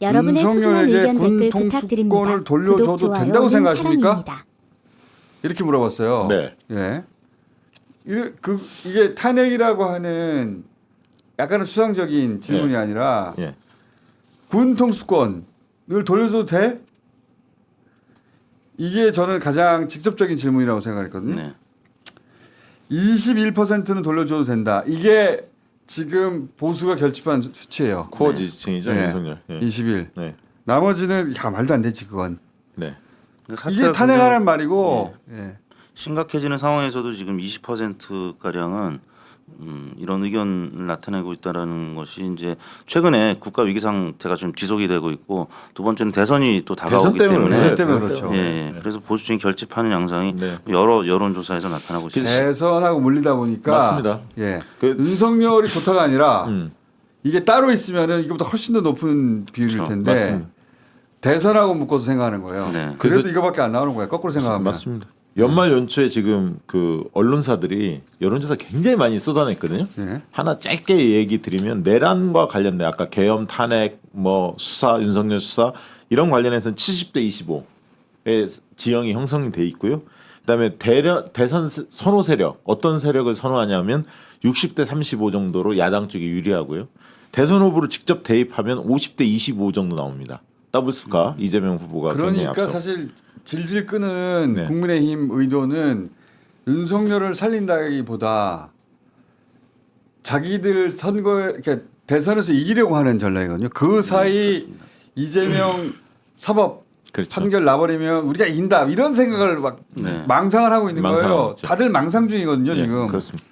여러분의 소중한 의견 댓글 군 부탁드립니다. 통수권을 돌려줘도 구독, 된다고 생각하십니까? 사랑입니다. 이렇게 물어봤어요. 네. 예. 이- 그 이게 탄핵이라고 하는 약간은 수상적인 질문이 예. 아니라 예. 군 통수권을 돌려줘도 돼? 이게 저는 가장 직접적인 질문이라고 생각했거든요. 네. 21%는 돌려줘도 된다. 이게 지금 보수가 결집한 수- 수치예요. 코어 지지층이죠 네. 윤석열. 예. 21. 네. 나머지는 야 말도 안 되지 그건. 네. 이게 탄핵하는 말이고. 예. 심각해지는 상황에서도 지금 20% 가량은 음, 이런 의견을 나타내고 있다라는 것이 이제 최근에 국가 위기 상태가 좀 지속이 되고 있고 두 번째는 대선이 또 다가오기 대선 때문에 때문에 대선 때문에 그렇죠. 예, 예. 그래서 보수층이 결집하는 양상이 네. 여러 여론 조사에서 나타나고 있습니다. 대선하고 물리다 보니까 맞습니다. 예. 그- 윤석열이 좋다가 아니라 음. 이게 따로 있으면은 이거보다 훨씬 더 높은 비율일 그렇죠. 텐데 맞습니다. 대선하고 묶어서 생각하는 거예요. 네. 그래도 이거밖에 안 나오는 거예요. 거꾸로 생각하면. 맞습니다. 연말 연초에 지금 그 언론사들이 여론조사 굉장히 많이 쏟아냈거든요. 예. 하나 짧게 얘기 드리면 내란과 관련된 아까 계엄 탄핵 뭐 수사 윤석열 수사 이런 관련해서는 70대 25의 지형이 형성이 돼 있고요. 그다음에 대려, 대선 세- 선호 세력 어떤 세력을 선호하냐면 60대 35 정도로 야당 쪽이 유리하고요. 대선 후보로 직접 대입하면 50대 25 정도 나옵니다. 더블 수가 이재명 후보가 그러니까 앞서. 사실 질질 끄는 네. 국민의힘 의도는 윤석열을 살린다기보다 자기들 선거에 이렇게 대선에서 이기려고 하는 전략이거든요. 그 사이 이재명 사법 그렇죠. 판결 나버리면 우리가 이긴다 이런 생각을 막 네. 망상을 하고 있는 거예요. 망상하고 있죠. 다들 망상 중이거든요 예, 지금. 그렇습니다.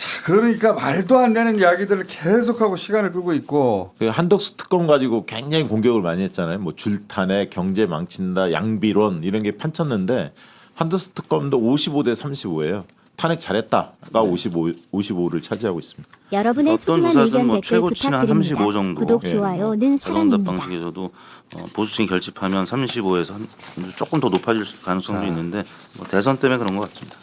자, 그러니까 말도 안 되는 이야기들을 계속하고 시간을 끄고 있고 그 한덕수 특검 가지고 굉장히 공격을 많이 했잖아요. 뭐 줄탄핵, 경제 망친다, 양비론 이런 게 판쳤는데 한덕수 특검도 55대 35예요. 탄핵 잘했다가 55 55를 차지하고 있습니다. 여러분의 어떤 소중한 조사든 의견 뭐 댓글 최고치는 한 부탁드립니다. 35 정도. 구독, 예. 좋아요는 자동답 사랑입니다. 방식에서도 어, 보수층이 결집하면 35에서 한, 조금 더 높아질 가능성도 자. 있는데 뭐 대선 때문에 그런 것 같습니다.